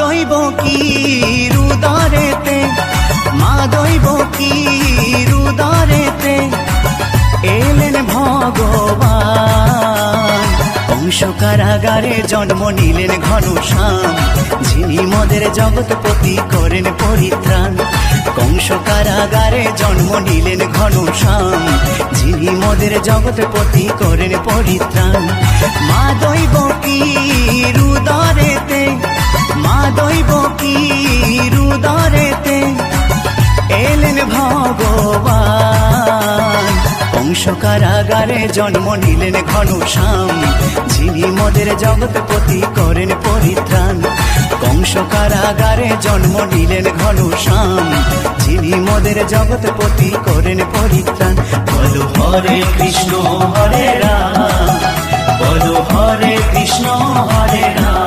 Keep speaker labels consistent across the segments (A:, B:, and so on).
A: দৈব কি রুদরেতে মা দৈব কি রুদরেতে এলেন ভগবান। কংস কারাগারে জন্ম নিলেন ঘনশ্যাম, যিনি মদের জগৎপতি করেন পরিত্রাণ। কংস কারাগারে জন্ম নিলেন ঘনশ্যাম, যিনি মদের জগৎপতি করেন পরিত্রাণ। মা দৈব কি রুদরেতে মা দৈব কি রুদরেতে এলেন ভগবান। কংস কারাগারে জন্ম নিলেন ঘনশ্যাম। যিনি মদের জগৎপতি করেন পরিত্রাণ। কংস কারাগারে জন্ম নিলেন ঘনশ্যাম। যিনি মদের জগৎপতি করেন পরিত্রাণ। বলো হরে কৃষ্ণ, হরে রাম। বলো হরে কৃষ্ণ, হরে রাম।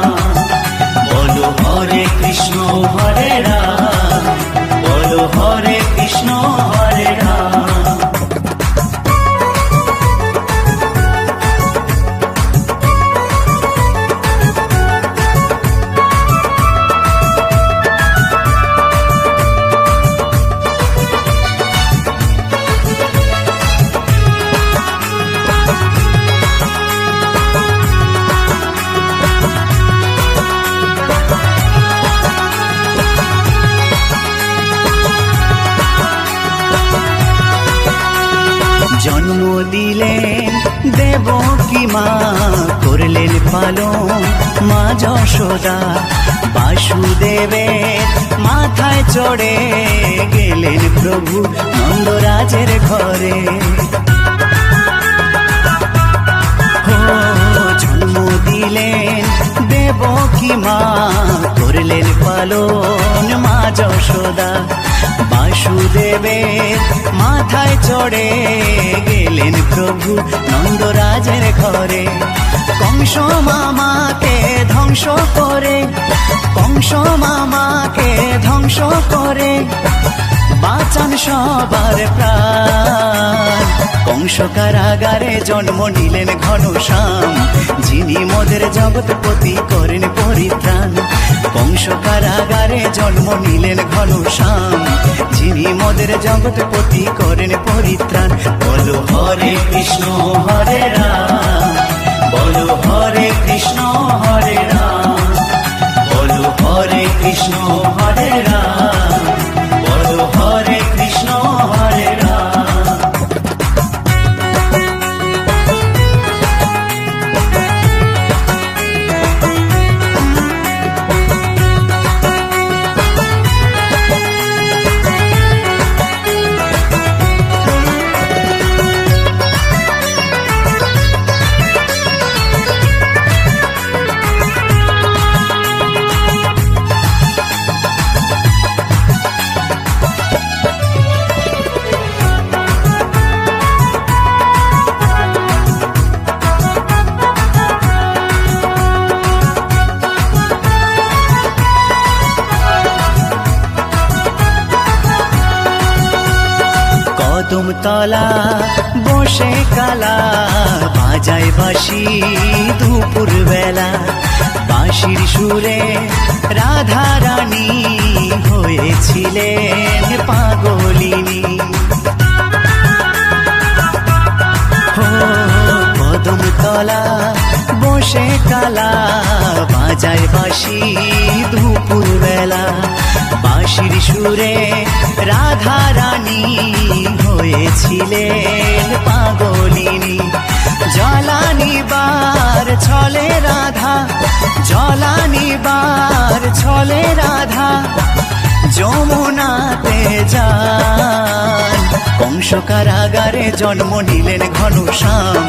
A: হরে দিলেন, দেব কি মা করলেন পালন? মা যশোদা বাসুদেবের মাথায় চড়ে গেলেন প্রভু নন্দরাজের ঘরে। জন্ম দিলেন, দেব কি মা করলেন পালন? মা যশোদা বাসুদেবের মাথায় চড়ে প্রভু নন্দরাজের ঘরে। কংস মামাকে ধ্বংস করে। কংস মামাকে ধ্বংস করে। বাঁচান সবার প্রাণ। কংস কারাগারে জন্ম নিলেন ঘনশ্যাম, যিনি মদের জগৎপতি করেন পরিত্রাণ। কংস কারাগারে জন্ম নিলেন ঘনশ্যাম, যিনি মদের জগৎপতি করেন পরিত্রাণ। বলো হরে কৃষ্ণ, হরে রাম, বলো হরে কৃষ্ণ কদম তলা, বসে কালা। বাজায় বাঁশি দুপুর বেলা বাঁশির সুরে রাধা রানী হয়েছিলেন পাগলিনী। ও কদম তলা, বসে কালা। বাজায় বাঁশি দুপুর বেলা বাঁশির সুরে রাধা রানী হয়েছিলেন পাগলিনী। জলানিবার ছলে রাধা জলানিবার ছলে রাধা, যমুনাতে যান। কংস কারাগারে জন্ম নিলেন ঘনশ্যাম,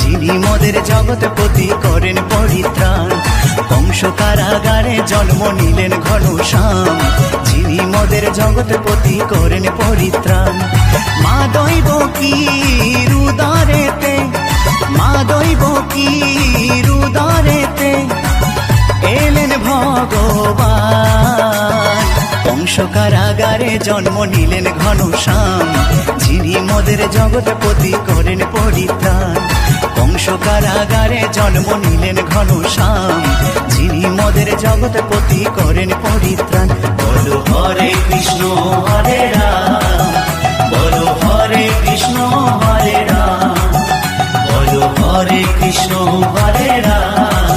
A: যিনি মদের জগৎপতি করেন পরিত্রাণ। কংস কারাগারে জন্ম নিলেন ঘনশ্যাম। যিনি মদের জগৎপতি করেন পরিত্রাণ। মা দৈব কি রুদরেতে? মা দৈব কি রুদরেতে? এলেন ভগবান। কংস কারাগারে জন্ম নিলেন ঘনশ্যাম। যিনি মদের জগৎপতি করেন পরিত্রাণ। কারাগারে জন্ম নিলেন ঘনশ্যাম। যিনি মোদের জগৎপতি করেন পরিত্রাণ। বলো হরে কৃষ্ণ, হরে রাম। বলো হরে কৃষ্ণ, হরে রাম। বলো হরে কৃষ্ণ, হরে রাম।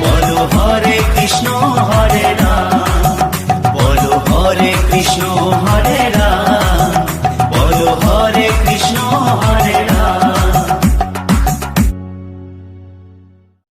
A: বলো হরে কৃষ্ণ, হরে রাম। বলো হরে কৃষ্ণ